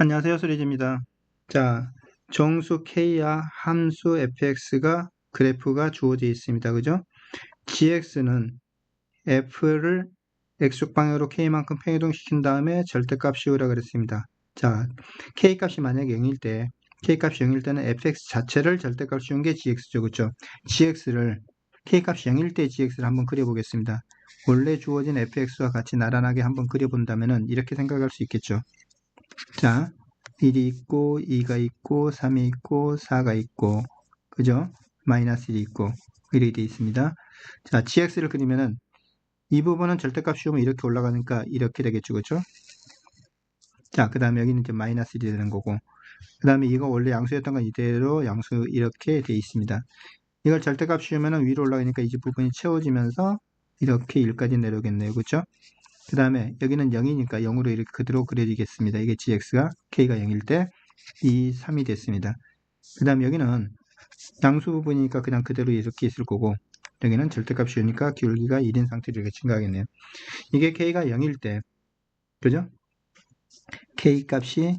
안녕하세요. 수리지입니다. 자, 정수 K와 함수 fx가 그래프가 주어져 있습니다. 그죠? gx는 f를 x축 방향으로 k만큼 평이동시킨 다음에 절대값 씌우라 그랬습니다. 자, k값이 만약에 0일 때 k값이 0일 때는 fx 자체를 절대값 씌운 게 gx죠. 그죠? gx를 k값이 0일 때 gx를 한번 그려보겠습니다. 원래 주어진 fx와 같이 나란하게 한번 그려본다면 이렇게 생각할 수 있겠죠. 자, 1이 있고 2가 있고 3이 있고 4가 있고 그죠? 마이너스 1이 있고 이렇게 되어 있습니다. 자, gx를 그리면은 이 부분은 절대값 씌우면 이렇게 올라가니까 이렇게 되겠죠. 그죠? 자, 그 다음에 여기는 이제 마이너스 1이 되는 거고 그 다음에 이거 원래 양수였던 건 이대로 양수 이렇게 되어 있습니다. 이걸 절대값 씌우면 위로 올라가니까 이 부분이 채워지면서 이렇게 1까지 내려오겠네요. 그죠? 그 다음에 여기는 0이니까 0으로 이렇게 그대로 그려지겠습니다. 이게 gx가 k가 0일 때 2, 3이 됐습니다. 그 다음에 여기는 양수 부분이니까 그냥 그대로 이렇게 있을 거고 여기는 절대값이 오니까 기울기가 1인 상태로 이렇게 증가하겠네요. 이게 k가 0일 때 그죠? k 값이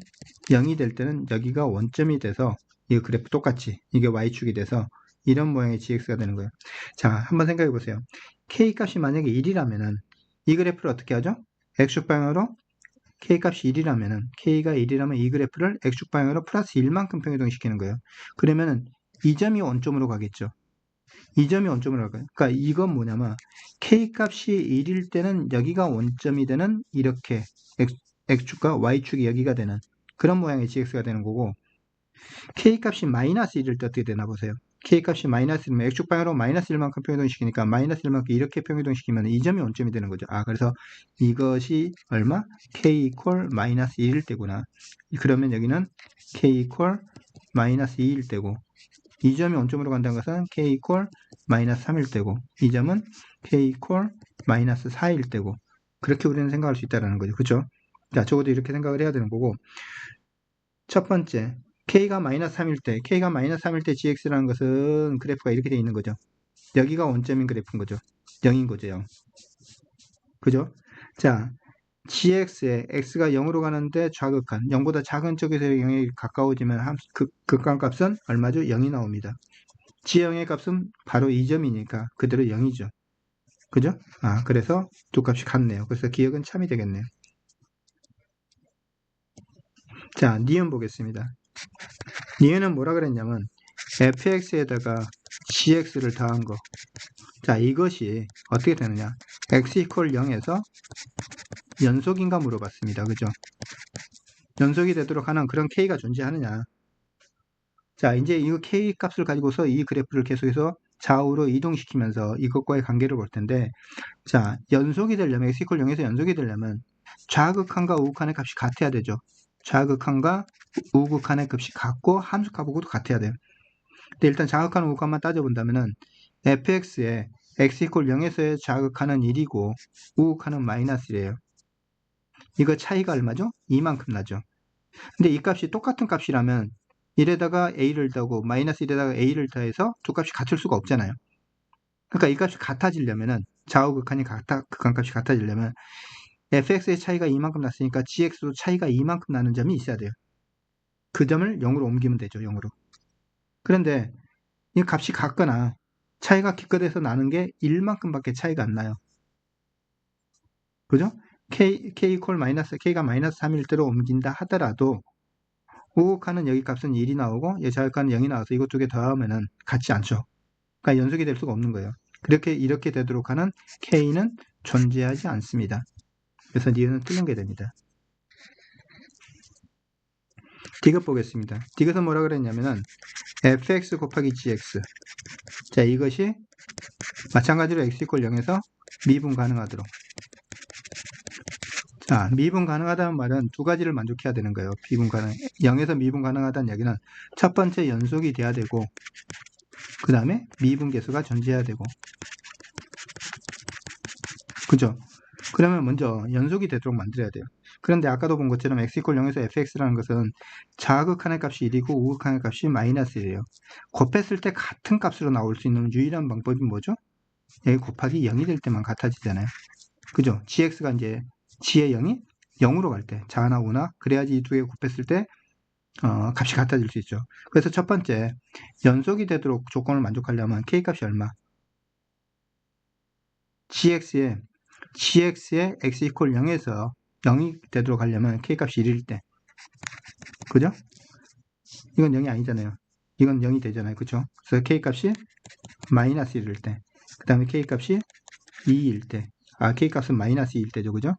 0이 될 때는 여기가 원점이 돼서 이 그래프 똑같이 이게 y축이 돼서 이런 모양의 gx가 되는 거예요. 자, 한번 생각해 보세요. k 값이 만약에 1이라면은 이 그래프를 어떻게 하죠? x축 방향으로 k값이 1이라면 k가 1이라면 이 그래프를 x축 방향으로 플러스 1만큼 평이동시키는 거예요. 그러면은 이 점이 원점으로 가겠죠. 이 점이 원점으로 가요. 그러니까 이건 뭐냐면 k값이 1일 때는 여기가 원점이 되는 이렇게 x축과 y축이 여기가 되는 그런 모양의 gx가 되는 거고 k값이 마이너스 1일 때 어떻게 되나 보세요. K값이 마이너스 1면 x축 방향으로 마이너스 1만큼 평이동시키니까 마이너스 1만큼 이렇게 평이동시키면 이 점이 원점이 되는 거죠. 아 그래서 이것이 얼마? k 이퀄 마이너스 1일 때구나. 그러면 여기는 k 이퀄 마이너스 2일 때고 이 점이 원점으로 간다는 것은 k 이퀄 마이너스 3일 때고 이 점은 k 이퀄 마이너스 4일 때고 그렇게 우리는 생각할 수 있다는 거죠. 그죠? 자, 적어도 이렇게 생각을 해야 되는 거고 첫 번째 k가 마이너스 3일 때, k가 마이너스 3일 때 gx라는 것은 그래프가 이렇게 되어 있는 거죠. 여기가 원점인 그래프인 거죠. 0인 거죠, 0. 그죠? 자, gx에 x가 0으로 가는데 좌극한, 0보다 작은 쪽에서 0에 가까워지면 함, 극, 극한값은 얼마죠? 0이 나옵니다. g의 값은 바로 이 점이니까 그대로 0이죠. 그죠? 아, 그래서 두 값이 같네요. 그래서 기억은 참이 되겠네요. 자, 니은 보겠습니다. 니은은 뭐라 그랬냐면 fx에다가 gx를 더한 거. 자, 이것이 어떻게 되느냐? x 이퀄 0에서 연속인가 물어봤습니다. 그죠? 연속이 되도록 하는 그런 k가 존재하느냐? 자, 이제 이 k 값을 가지고서 이 그래프를 계속해서 좌우로 이동시키면서 이것과의 관계를 볼 텐데, 자, 연속이 되려면, x 이퀄 0에서 연속이 되려면 좌극한과 우극한의 값이 같아야 되죠. 좌극한과 우극한의 값이 같고 함수값하고도 같아야 돼요. 근데 일단 좌극한 우극한만 따져본다면은 fx에 x 이퀄 0에서의 좌극한은 1이고 우극한은 마이너스 1이에요. 이거 차이가 얼마죠? 2만큼 나죠. 근데 이 값이 똑같은 값이라면 1에다가 a를 더하고 마이너스 1에다가 a를 더해서 두 값이 같을 수가 없잖아요. 그러니까 이 값이 같아지려면은 좌우극한이 같아 극한 값이 같아지려면 fx의 차이가 이만큼 났으니까 gx도 차이가 이만큼 나는 점이 있어야 돼요. 그 점을 0으로 옮기면 되죠. 0으로. 그런데 이 값이 같거나 차이가 기껏해서 나는 게 1만큼밖에 차이가 안 나요. 그죠? k, k 콜 마이너스, k가 마이너스 3일 대로 옮긴다 하더라도 우극하는 여기 값은 1이 나오고 이 자극하는 0이 나와서 이것 두개 더하면은 같지 않죠. 그러니까 연속이 될 수가 없는 거예요. 그렇게 이렇게 되도록 하는 k는 존재하지 않습니다. 그래서 니은은 틀린 게 됩니다. 디귿 보겠습니다. 디귿은 뭐라 그랬냐면은 fx 곱하기 gx 자 이것이 마찬가지로 x 이퀄 0에서 미분 가능하도록 자 미분 가능하다는 말은 두 가지를 만족해야 되는 거예요. 미분 가능 0에서 미분 가능하다는 얘기는 첫 번째 연속이 돼야 되고 그 다음에 미분 계수가 존재해야 되고 그죠? 그러면 먼저 연속이 되도록 만들어야 돼요. 그런데 아까도 본 것처럼 x 이퀄 0에서 fx라는 것은 좌극한의 값이 1이고 우극한의 값이 마이너스 1이에요. 곱했을 때 같은 값으로 나올 수 있는 유일한 방법이 뭐죠? 여기 곱하기 0이 될 때만 같아지잖아요. 그죠? gx가 이제 g의 0이 0으로 갈 때, 자나 우나 그래야지 이 두 개 곱했을 때 어, 값이 같아질 수 있죠. 그래서 첫 번째, 연속이 되도록 조건을 만족하려면 K값이 얼마? gx에, gx에 x 이퀄 0에서 0이 되도록 하려면 K값이 1일 때. 그죠? 이건 0이 아니잖아요. 이건 0이 되잖아요. 그죠? 그래서 K값이 마이너스 1일 때. 그 다음에 K값이 2일 때. 아, K값은 마이너스 2일 때죠. 그죠?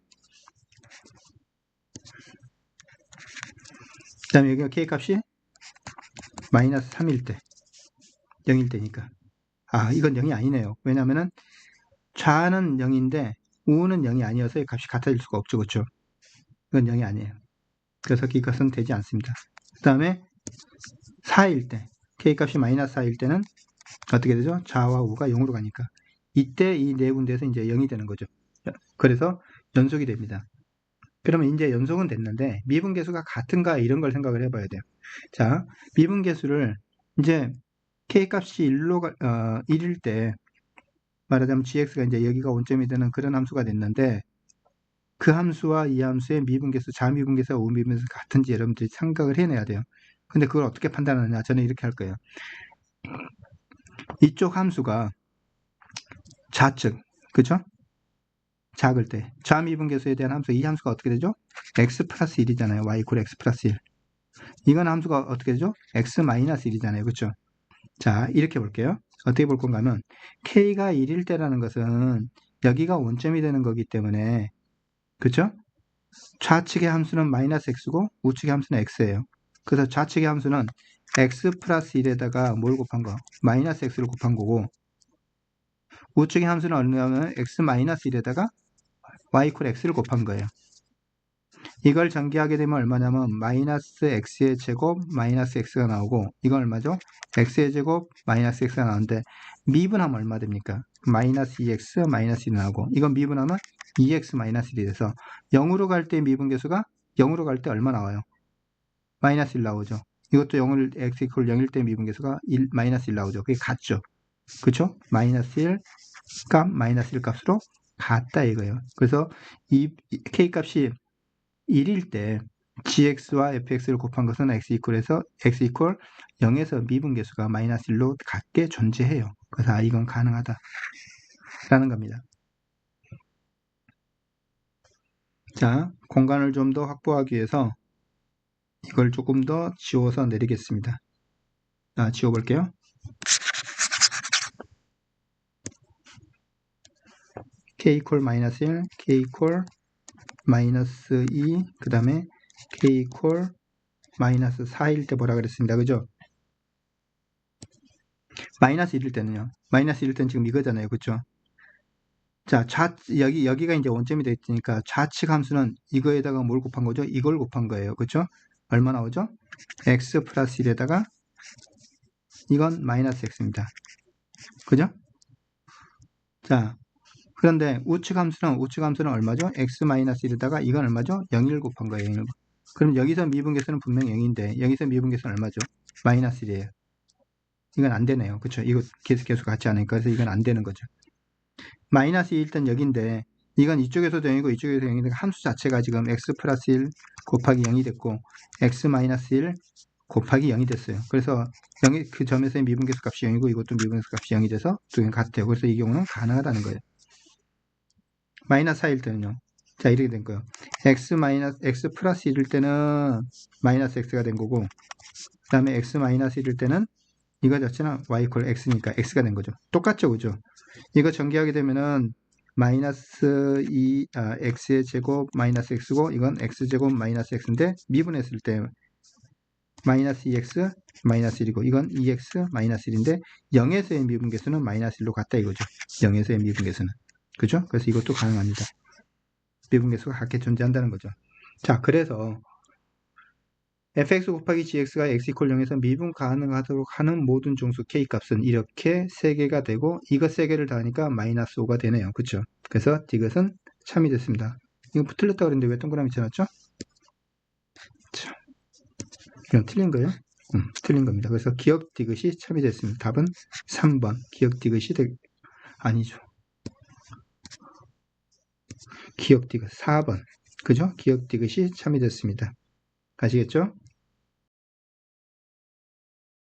그 다음에 여기가 K값이 마이너스 3일 때 0일 때니까 아 이건 0이 아니네요 왜냐면은 좌는 0인데 우는 0이 아니어서 이 값이 같아질 수가 없죠. 그렇죠? 이건 0이 아니에요. 그래서 K값은 되지 않습니다. 그 다음에 4일 때 K값이 마이너스 4일 때는 어떻게 되죠? 좌와 우가 0으로 가니까 이때 이 네 군데에서 이제 0이 되는 거죠. 그래서 연속이 됩니다. 그러면 이제 연속은 됐는데 미분계수가 같은가 이런 걸 생각을 해봐야 돼요. 자, 미분계수를 이제 k값이 1로 어, 1일 때 말하자면 gx가 이제 여기가 원점이 되는 그런 함수가 됐는데 그 함수와 이 함수의 미분계수, 자미분계수와 우미분계수 같은지 여러분들이 생각을 해내야 돼요. 근데 그걸 어떻게 판단하느냐? 저는 이렇게 할 거예요. 이쪽 함수가 좌측, 그죠? 작을 때 좌미분계수에 대한 함수 이 함수가 어떻게 되죠? x 플러스 1이잖아요. y 이퀄 x 플러스 1 이건 함수가 어떻게 되죠? x 마이너스 1이잖아요. 그렇죠? 자 이렇게 볼게요. 어떻게 볼 건가 하면 k가 1일 때라는 것은 여기가 원점이 되는 거기 때문에 그렇죠? 좌측의 함수는 마이너스 x고 우측의 함수는 x예요. 그래서 좌측의 함수는 x 플러스 1에다가 뭘 곱한 거? 마이너스 x를 곱한 거고 우측의 함수는 얼마냐면 x 마이너스 1에다가 y 이퀄 x를 곱한 거예요. 이걸 전개하게 되면 얼마냐면 마이너스 x의 제곱 마이너스 x가 나오고 이건 얼마죠? x의 제곱 마이너스 x가 나오는데 미분하면 얼마 됩니까? 마이너스 2x 마이너스 1이 나오고 이건 미분하면 2x 마이너스 1이 돼서 0으로 갈 때 미분계수가 0으로 갈 때 얼마 나와요? 마이너스 1 나오죠. 이것도 0을 x 이퀄 0일 때 미분계수가 1, 마이너스 1 나오죠. 그게 같죠. 그쵸? 마이너스 1 값 마이너스 1 값으로 같다 이거예요. 그래서 이 k값이 1일 때 gx와 fx를 곱한 것은 x 이퀄에서 x 이퀄 0에서 미분계수가 마이너스 1로 같게 존재해요. 그래서 아, 이건 가능하다 라는 겁니다. 자, 공간을 좀 더 확보하기 위해서 이걸 조금 더 지워서 내리겠습니다. 자, 지워볼게요. k 이퀄 마이너스 1, k 이퀄 마이너스 2, 그 다음에 k 이퀄 마이너스 4일 때 뭐라 그랬습니다. 그죠? 마이너스 1일 때는요. 마이너스 1일 때는 지금 이거잖아요. 그죠? 자, 좌, 여기, 여기가 이제 원점이 되있으니까 좌측 함수는 이거에다가 뭘 곱한 거죠? 이걸 곱한 거예요. 그죠? 얼마 나오죠? x 플러스 1에다가 이건 마이너스 x입니다. 그죠? 자, 그런데 우측 함수는 우측 함수는 얼마죠? x-1에다가 이건 얼마죠? 0을 곱한 거예요. 0을. 그럼 여기서 미분계수는 분명 0인데 여기서 미분계수는 얼마죠? 마이너스 1이에요. 이건 안 되네요. 그렇죠? 이거 계수 계수 같지 않으니까 그래서 이건 안 되는 거죠. 마이너스 2 일단 여기인데 이건 이쪽에서도 0이고 이쪽에서 0인데 함수 자체가 지금 x 플러스 1 곱하기 0이 됐고 x 마이너스 1 곱하기 0이 됐어요. 그래서 0이 그 점에서의 미분계수 값이 0이고 이것도 미분계수 값이 0이 돼서 두 개는 같아요. 그래서 이 경우는 가능하다는 거예요. 마이너스 4일 때는요. 자, 이렇게 된 거예요. x 마이너스, x 플러스 1일 때는 마이너스 x가 된 거고, 그 다음에 x 마이너스 1일 때는 이거 자체는 y 콜 x니까 x가 된 거죠. 똑같죠, 그죠? 이거 전개하게 되면은 마이너스 2, 아, x의 제곱 마이너스 x고, 이건 x제곱 마이너스 x인데, 미분했을 때 마이너스 2x 마이너스 1이고, 이건 2x 마이너스 1인데, 0에서의 미분계수는 마이너스 1로 같다 이거죠. 0에서의 미분계수는. 그죠? 그래서 이것도 가능합니다. 미분계수가 같게 존재한다는 거죠. 자, 그래서 fx 곱하기 gx가 x 이퀄 0에서 미분 가능하도록 하는 모든 중수 k값은 이렇게 3개가 되고 이거 3개를 더하니까 마이너스 5가 되네요. 그쵸? 그래서 이것은 참이 됐습니다. 이거 틀렸다고 그랬는데 왜 동그라미 쳐놨죠? 자, 이건 틀린 거예요? 음, 틀린 겁니다. 그래서 기억 디귿이 참이 됐습니다. 답은 3번 기억 디귿이 되... 아니죠. 기억 디귿 4번 그죠? 기억 디귿이 참이 됐습니다. 아시겠죠?